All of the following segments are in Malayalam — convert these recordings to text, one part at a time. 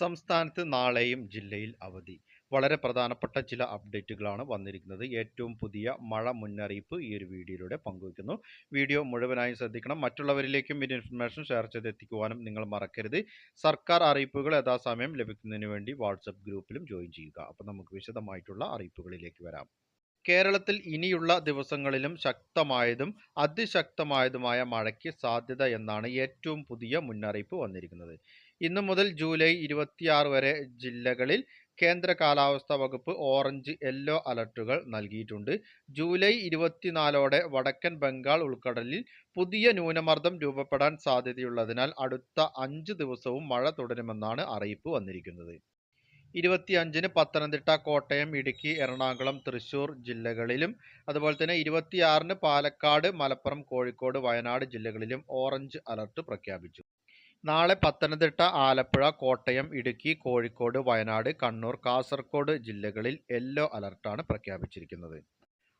സംസ്ഥാനത്ത് നാളെയും ജില്ലയിൽ അവധി. വളരെ പ്രധാനപ്പെട്ട ചില അപ്ഡേറ്റുകളാണ് വന്നിരിക്കുന്നത്. ഏറ്റവും പുതിയ മഴ മുന്നറിയിപ്പ് ഈ ഒരു വീഡിയോയിലൂടെ പങ്കുവയ്ക്കുന്നു. വീഡിയോ മുഴുവനായും ശ്രദ്ധിക്കണം. മറ്റുള്ളവരിലേക്കും ഈ ഇൻഫർമേഷൻ ഷെയർ ചെയ്തെത്തിക്കുവാനും നിങ്ങൾ മറക്കരുത്. സർക്കാർ അറിയിപ്പുകൾ യഥാസമയം ലഭിക്കുന്നതിന് വേണ്ടി വാട്സപ്പ് ഗ്രൂപ്പിലും ജോയിൻ ചെയ്യുക. അപ്പോൾ നമുക്ക് വിശദമായിട്ടുള്ള അറിയിപ്പുകളിലേക്ക് വരാം. കേരളത്തിൽ ഇനിയുള്ള ദിവസങ്ങളിലും ശക്തമായതും അതിശക്തമായതുമായ മഴയ്ക്ക് സാധ്യത എന്നാണ് ഏറ്റവും പുതിയ മുന്നറിയിപ്പ് വന്നിരിക്കുന്നത്. ഇന്നു മുതൽ ജൂലൈ ഇരുപത്തിയാറ് വരെ ജില്ലകളിൽ കേന്ദ്ര കാലാവസ്ഥാ വകുപ്പ് ഓറഞ്ച് യെല്ലോ അലർട്ടുകൾ നൽകിയിട്ടുണ്ട്. ജൂലൈ ഇരുപത്തിനാലോടെ വടക്കൻ ബംഗാൾ ഉൾക്കടലിൽ പുതിയ ന്യൂനമർദ്ദം രൂപപ്പെടാൻ സാധ്യതയുള്ളതിനാൽ അടുത്ത അഞ്ച് ദിവസവും മഴ തുടരുമെന്നാണ് അറിയിപ്പ് വന്നിരിക്കുന്നത്. ഇരുപത്തിയഞ്ചിന് പത്തനംതിട്ട കോട്ടയം ഇടുക്കി എറണാകുളം തൃശൂർ ജില്ലകളിലും അതുപോലെ തന്നെ ഇരുപത്തിയാറിന് പാലക്കാട് മലപ്പുറം കോഴിക്കോട് വയനാട് ജില്ലകളിലും ഓറഞ്ച് അലർട്ട് പ്രഖ്യാപിച്ചു. നാളെ പത്തനംതിട്ട ആലപ്പുഴ കോട്ടയം ഇടുക്കി കോഴിക്കോട് വയനാട് കണ്ണൂർ കാസർഗോഡ് ജില്ലകളിൽ യെല്ലോ അലർട്ടാണ് പ്രഖ്യാപിച്ചിരിക്കുന്നത്.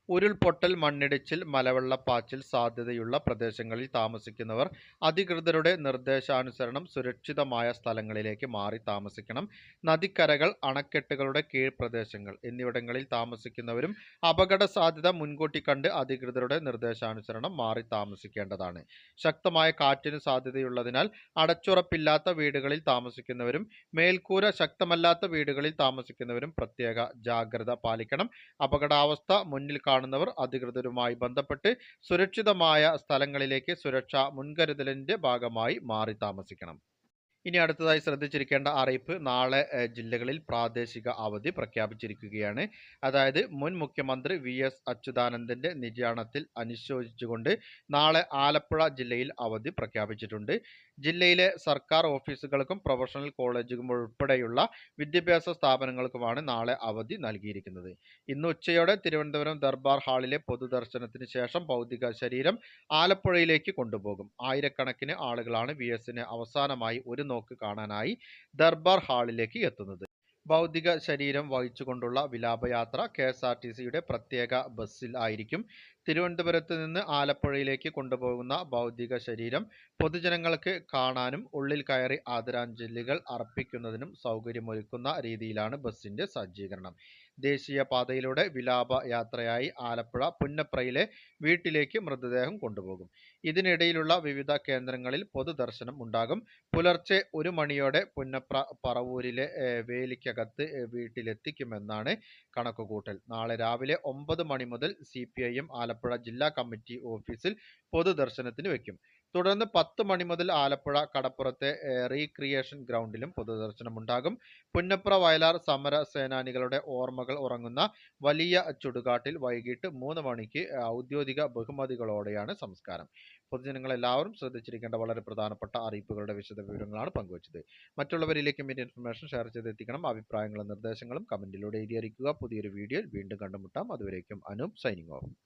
ഉരുൾപൊട്ടൽ മണ്ണിടിച്ചിൽ മലവെള്ളപ്പാച്ചിൽ സാധ്യതയുള്ള പ്രദേശങ്ങളിൽ താമസിക്കുന്നവർ അധികൃതരുടെ നിർദ്ദേശാനുസരണം സുരക്ഷിതമായ സ്ഥലങ്ങളിലേക്ക് മാറി താമസിക്കണം. നദിക്കരകൾ അണക്കെട്ടുകളുടെ കീഴ്പ്രദേശങ്ങൾ എന്നിവിടങ്ങളിൽ താമസിക്കുന്നവരും അപകട സാധ്യത മുൻകൂട്ടി കണ്ട് അധികൃതരുടെ നിർദ്ദേശാനുസരണം മാറി താമസിക്കേണ്ടതാണ്. ശക്തമായ കാറ്റിന് സാധ്യതയുള്ളതിനാൽ അടച്ചുറപ്പില്ലാത്ത വീടുകളിൽ താമസിക്കുന്നവരും മേൽക്കൂര ശക്തമല്ലാത്ത വീടുകളിൽ താമസിക്കുന്നവരും പ്രത്യേക ജാഗ്രത പാലിക്കണം. അപകടാവസ്ഥ മുന്നിൽ കാണുന്നവർ അധികൃതരുമായി ബന്ധപ്പെട്ട് സുരക്ഷിതമായ സ്ഥലങ്ങളിലേക്ക് സുരക്ഷാ മുൻകരുതലിന്റെ ഭാഗമായി മാറി താമസിക്കണം. ഇനി അടുത്തതായി ശ്രദ്ധിച്ചിരിക്കേണ്ട അറിയിപ്പ് നാളെ ജില്ലകളിൽ പ്രാദേശിക അവധി പ്രഖ്യാപിച്ചിരിക്കുകയാണ്. അതായത് മുൻ മുഖ്യമന്ത്രി വി എസ് അച്യുതാനന്ദന്റെ നിര്യാണത്തിൽ അനുശോചിച്ചുകൊണ്ട് നാളെ ആലപ്പുഴ ജില്ലയിൽ അവധി പ്രഖ്യാപിച്ചിട്ടുണ്ട്. ജില്ലയിലെ സർക്കാർ ഓഫീസുകൾക്കും പ്രൊഫഷണൽ കോളേജുകളും ഉൾപ്പെടെയുള്ള വിദ്യാഭ്യാസ സ്ഥാപനങ്ങൾക്കുമാണ് നാളെ അവധി നൽകിയിരിക്കുന്നത്. ഇന്ന് ഉച്ചയോടെ തിരുവനന്തപുരം ദർബാർ ഹാളിലെ പൊതുദർശനത്തിന് ശേഷം ഭൗതിക ശരീരം ആലപ്പുഴയിലേക്ക് കൊണ്ടുപോകും. ആയിരക്കണക്കിന് ആളുകളാണ് വി എസിന് അവസാനമായി ഒരു നോക്ക് കാണാനായി ദർബാർ ഹാളിലേക്ക് എത്തുന്നത്. ഭൗതിക ശരീരം വഹിച്ചുകൊണ്ടുള്ള വിലാപയാത്ര കെ എസ് ആർ ടി സിയുടെ പ്രത്യേക ബസ്സിൽ ആയിരിക്കും. തിരുവനന്തപുരത്ത് നിന്ന് ആലപ്പുഴയിലേക്ക് കൊണ്ടുപോകുന്ന ഭൗതിക ശരീരം പൊതുജനങ്ങൾക്ക് കാണാനും ഉള്ളിൽ കയറി ആദരാഞ്ജലികൾ അർപ്പിക്കുന്നതിനും സൗകര്യമൊരുക്കുന്ന രീതിയിലാണ് ബസിന്റെ സജ്ജീകരണം. ദേശീയപാതയിലൂടെ വിലാപ യാത്രയായി ആലപ്പുഴ പുന്നപ്രയിലെ വീട്ടിലേക്ക് മൃതദേഹം കൊണ്ടുപോകും. ഇതിനിടയിലുള്ള വിവിധ കേന്ദ്രങ്ങളിൽ പൊതുദർശനം ഉണ്ടാകും. പുലർച്ചെ ഒരു മണിയോടെ പുന്നപ്ര പറവൂരിലെ വേലിക്കകത്ത് വീട്ടിലെത്തിക്കുമെന്നാണ് കണക്കുകൂട്ടൽ. നാളെ രാവിലെ ഒമ്പത് മണി മുതൽ സി ആലപ്പുഴ ജില്ലാ കമ്മിറ്റി ഓഫീസിൽ പൊതുദർശനത്തിന് വയ്ക്കും തുടർന്ന് പത്ത് മണി മുതൽ ആലപ്പുഴ കടപ്പുറത്തെ റീക്രിയേഷൻ ഗ്രൗണ്ടിലും പൊതുദർശനമുണ്ടാകും. പുന്നപ്ര വയലാർ സമര സേനാനികളുടെ ഓർമ്മകൾ ഉറങ്ങുന്ന വലിയ ചുടുകാട്ടിൽ വൈകിട്ട് മൂന്ന് മണിക്ക് ഔദ്യോഗിക ബഹുമതികളോടെയാണ് സംസ്കാരം. പൊതുജനങ്ങൾ എല്ലാവരും ശ്രദ്ധിച്ചിരിക്കേണ്ട വളരെ പ്രധാനപ്പെട്ട അറിയിപ്പുകളുടെ വിശദ വിവരങ്ങളാണ് പങ്കുവച്ചത്. മറ്റുള്ളവരിലേക്കും ഈ ഇൻഫർമേഷൻ ഷെയർ ചെയ്തെത്തിക്കണം. അഭിപ്രായങ്ങളും നിർദ്ദേശങ്ങളും കമന്റിലൂടെ എഴുതിയിരിക്കുക. പുതിയൊരു വീഡിയോയിൽ വീണ്ടും കണ്ടുമുട്ടാം. അതുവരേക്കും അനൂപ് സൈനിങ് ഓഫ്.